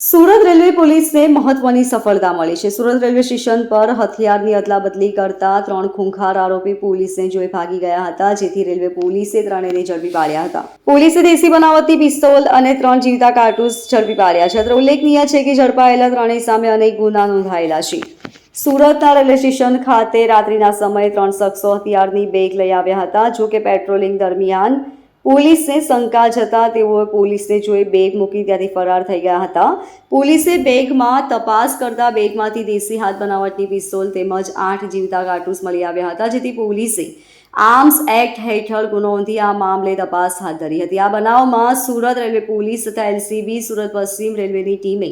Surat railway પોલીસને મહત્વની સફળતા મળી છે. સુરત રેલવે સ્ટેશન પર હથિયારની અદલાબદલી કરતા ત્રણ ખૂંખાર આરોપી પોલીસને જોઈ ભાગી ગયા હતા, જેથી રેલવે પોલીસે ત્રણેયને ઝડપી પાડ્યા હતા. પોલીસે દેશી બનાવટી પિસ્તોલ અને ત્રણ જીવતા કારતૂસ ઝડપી પાડ્યા છે. ઉલ્લેખનીય છે કે ઝડપાયેલા ત્રણેય સામે અનેક ગુના નોંધાયેલા છે. સુરતના રેલવે સ્ટેશન ખાતે રાત્રિના સમયે ત્રણ શખ્સો હથિયારની બેગ લઈ આવ્યા હતા જો કે પેટ્રોલિંગ દરમિયાન પોલીસને શંકા જતા તેઓએ પોલીસને જોઈ બેગ મૂકી ત્યાંથી ફરાર થઈ ગયા હતા. પોલીસે બેગમાં તપાસ કરતા બેગમાંથી દેશી હાથ બનાવટની પિસ્તોલ તેમજ આઠ જીવતા કારતૂસ મળી આવ્યા હતા, જેથી પોલીસે આર્મ્સ એક્ટ હેઠળ ગુનો નોંધી આ મામલે તપાસ હાથ ધરી હતી. આ બનાવમાં સુરત રેલવે પોલીસ તથા એલસીબી સુરત પશ્ચિમ રેલવેની ટીમે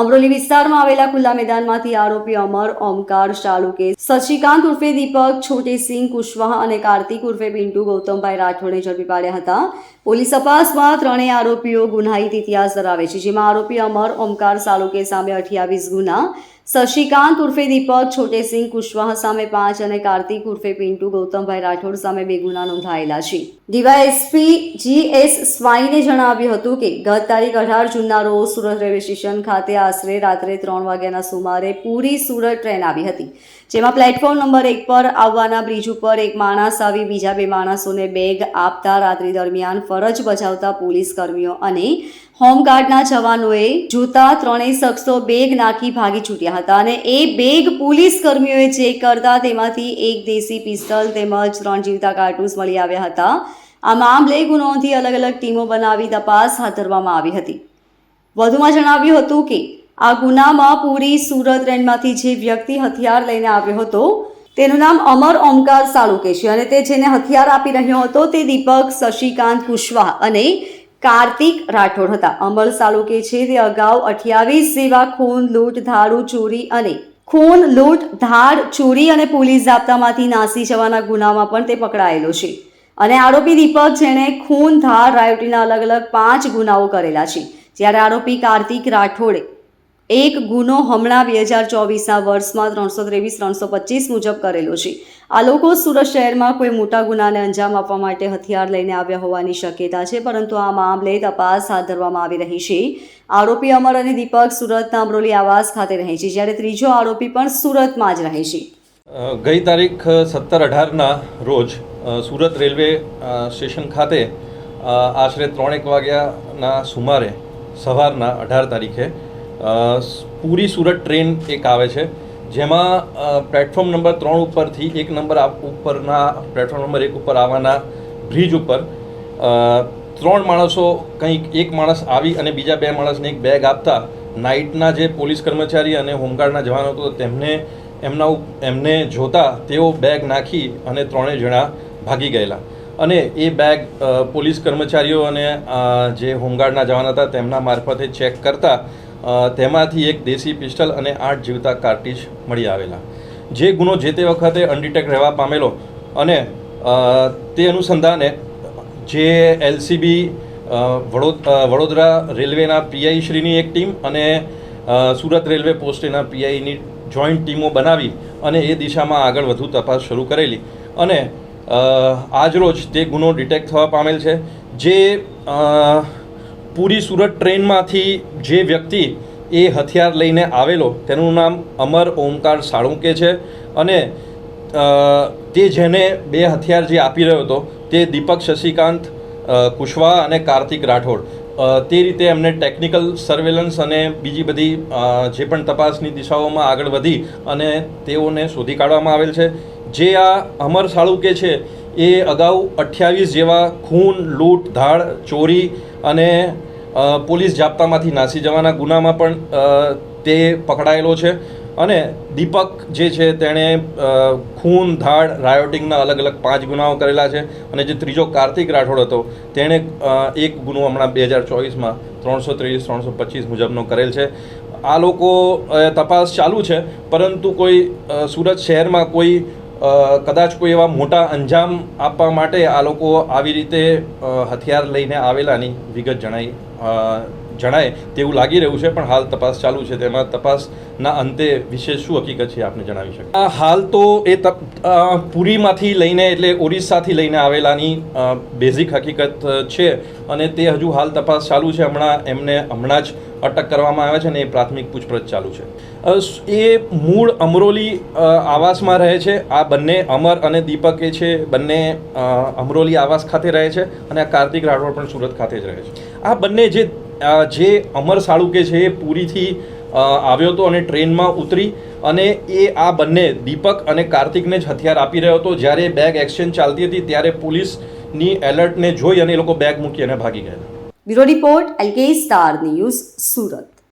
અમરોલી વિસ્તારમાં આવેલા ખુલ્લા મેદાનમાંથી આરોપી અમર ઓમકાર શાલુકે શશિકાંત ઉર્ફે દીપક, છોટેસિંહ કુશવાહ અને કાર્તિક ઉર્ફે પિન્ટુ ગૌતમભાઈ રાઠોડને ઝડપી પાડ્યા હતા. પોલીસ તપાસમાં ત્રણેય આરોપીઓ ગુનાહિત ઇતિહાસ ધરાવે છે, જેમાં આરોપી અમર ઓમકાર સાલુકે સામે અઠ્યાવીસ ગુના શશિકાંત ઉર્ફે દીપક, છોટેસિંહ કુશવાહ સામે પાંચ અને કાર્તિક ઉર્ફે પિન્ટુ ગૌતમભાઈ રાઠોડ સામે બે ગુના નોંધાયેલા છે. ડીવાયએસપી જી એસ સ્વાઈને જણાવ્યું હતું કે, ગત તારીખ અઢાર જૂનના રોજ સુરત રેલવે સ્ટેશન ખાતે આશરે રાત્રે ત્રણ વાગ્યાના સુમારે પૂરી સુરત ટ્રેન આવી હતી, જેમાં પ્લેટફોર્મ નંબર એક પર આવવાના બ્રિજ ઉપર એક માણસ આવી બીજા બે માણસોને બેગ આપતા રાત્રિ દરમિયાન ફરજ બજાવતા પોલીસ કર્મીઓ અને હોમગાર્ડના જવાનોએ જોતા ત્રણેય શખ્સો બેગ નાખી ભાગી છૂટ્યા હતા અને એ બેગ પોલીસ કર્મીઓએ ચેક કરતા તેમાંથી એક દેશી પિસ્તલ તેમજ ત્રણ જીવતા કાર્ટૂન્સ મળી આવ્યા હતા. આ મામલે ગુનો અલગ અલગ ટીમો બનાવી તપાસ હાથ ધરવામાં આવી હતી. વધુમાં જણાવ્યું હતું કે, આ ગુનામાં પૂરી સુરત ટ્રેનમાંથી જે વ્યક્તિ હથિયાર લઈને આવ્યો હતો, તેનું નામ અમર ઓમકાર સાળુકે છે અને તે જેને હથિયાર આપી રહ્યો હતો તે દીપક શશિકાંત કુશવાહ અને કાર્તિક રાઠોડ હતા. અમર સાલુકે છે તે અગાઉ અઠ્યાવીસ જેવા ખૂન, લૂંટ, ધાડુ, ચોરી અને ખૂન, લૂંટ, ધાડ, ચોરી અને પોલીસ જાપ્તામાંથી નાસી જવાના ગુનામાં પણ તે પકડાયેલો છે. અને આરોપી દીપક, જેણે ખૂન ધાર રાયોટીના અલગ અલગ પાંચ ગુનાઓ કરેલા છે. જ્યારે આરોપી કાર્તિક રાઠોડે એક ગુનો હમણાં બે હજાર ચોવીસના વર્ષમાં ત્રણસો ત્રેવીસ, ત્રણસો પચીસ મુજબ કરેલો છે. આ લોકો સુરત શહેરમાં કોઈ મોટા ગુનાને અંજામ આપવા માટે હથિયાર લઈને આવ્યા હોવાની શક્યતા છે, પરંતુ આ મામલે તપાસ હાથ ધરવામાં આવી રહી છે. આરોપી અમર અને દીપક સુરતના અમરોલી આવાસ ખાતે રહે છે, જ્યારે ત્રીજો આરોપી પણ સુરતમાં જ રહે છે. ગઈ તારીખ સત્તર અઢારના રોજ સુરત રેલવે સ્ટેશન ખાતે આશરે ત્રણેક વાગ્યાના સુમારે, સવારના અઢાર તારીખે પૂરી સુરત ટ્રેન એક આવે છે. જેમાં પ્લેટફોર્મ નંબર ત્રણ ઉપરથી એક નંબર ઉપરના પ્લેટફોર્મ નંબર એક ઉપર આવવાના બ્રિજ ઉપર ત્રણ માણસો કંઈક એક માણસ આવી અને બીજા બે માણસને એક બેગ આપતા નાઇટના જે પોલીસ કર્મચારી અને હોમગાર્ડના જવાનો હતો, તેમને, એમના એમને જોતા તેઓ બેગ નાખી અને ત્રણેય જણા ભાગી ગયેલા. અને એ બેગ પોલીસ કર્મચારીઓ અને જે હોમગાર્ડના જવાન હતા, તેમના મારફતે ચેક કરતા તેમાંથી એક દેશી પિસ્ટલ અને આઠ જીવતા કાર્ટીજ મળી આવેલા. જે ગુનો જે તે વખતે અનડિટેક રહેવા પામેલો અને તે અનુસંધાને જે એલસીબી વડોદરા રેલવેના પીઆઈ શ્રીની એક ટીમ અને સુરત રેલવે પોસ્ટેના પીઆઈની જોઈન્ટ ટીમો બનાવી અને એ દિશામાં આગળ વધુ તપાસ શરૂ કરેલી. અને આજરોજ તે ગુનો ડિટેક્ટ થવા પામેલ છે. જે પૂરી સુરત ટ્રેનમાંથી જે વ્યક્તિ એ હથિયાર લઈને આવેલો, તેનું નામ અમર ઓમકાર સાળુંકે છે અને તે જેને બે હથિયાર જે આપી રહ્યો હતો, તે દીપક શશિકાંત કુશવાહા અને કાર્તિક રાઠોડ. તે રીતે એમને ટેકનિકલ સર્વેલન્સ અને બીજી બધી જે પણ તપાસની દિશાઓમાં આગળ વધી અને તેઓને શોધી કાઢવામાં આવેલ છે. જે આ અમર સાળુકે છે, એ અગાઉ અઠ્યાવીસ જેવા ખૂન, લૂંટ, ધાડ, ચોરી અને પોલીસ જાપ્તામાંથી નાસી જવાના ગુનામાં પણ તે પકડાયેલો છે. અને દીપક જે છે તેણે ખૂન, ધાડ, રાયોટિંગના અલગ અલગ પાંચ ગુનાઓ કરેલા છે. અને જે ત્રીજો કાર્તિક રાઠોડ હતો, તેણે એક ગુનો હમણાં બે હજાર ચોવીસમાં ત્રણસો ત્રેવીસ ત્રણસો પચીસ મુજબનો કરેલ છે. આ લોકો તપાસ ચાલુ છે, પરંતુ કોઈ સુરત શહેરમાં કોઈ કદાચ કોઈ એવા મોટા અંજામ આપવા માટે આ લોકો આવી રીતે હથિયાર લઈને આવેલાની વિગત જણાઈ. જણાય તેવું લાગી રહ્યું છે, પણ હાલ તપાસ ચાલુ છે. તેમાં તપાસના અંતે વિશેષ શું હકીકત છે, આપને જણાવી શકે આ હાલ તો એ તપ પુરીમાંથી લઈને એટલે ઓરિસ્સાથી લઈને આવેલાની બેઝિક હકીકત છે. અને તે હજુ હાલ તપાસ ચાલુ છે. હમણાં એમને હમણાં જ અટક કરવામાં આવ્યા છે અને એ પ્રાથમિક પૂછપરછ ચાલુ છે. એ મૂળ અમરોલી આવાસમાં રહે છે. આ બંને અમર અને દીપક એ છે. બંને અમરોલી આવાસ ખાતે રહે છે અને આ કાર્તિક રાઠોડ પણ સુરત ખાતે જ રહે છે. આ બંને જે જે અમર સાળુકે છે એ પૂરીથી આવ્યો હતો અને ટ્રેનમાં ઉતરી અને એ આ બંને, દીપક અને કાર્તિકને જ હથિયાર આપી રહ્યો હતો. જ્યારે બેગ એક્સચેન્જ ચાલતી હતી ત્યારે પોલીસની એલર્ટને જોઈ અને એ લોકો બેગ મૂકી અને ભાગી ગયા bureau report LK star news Surat.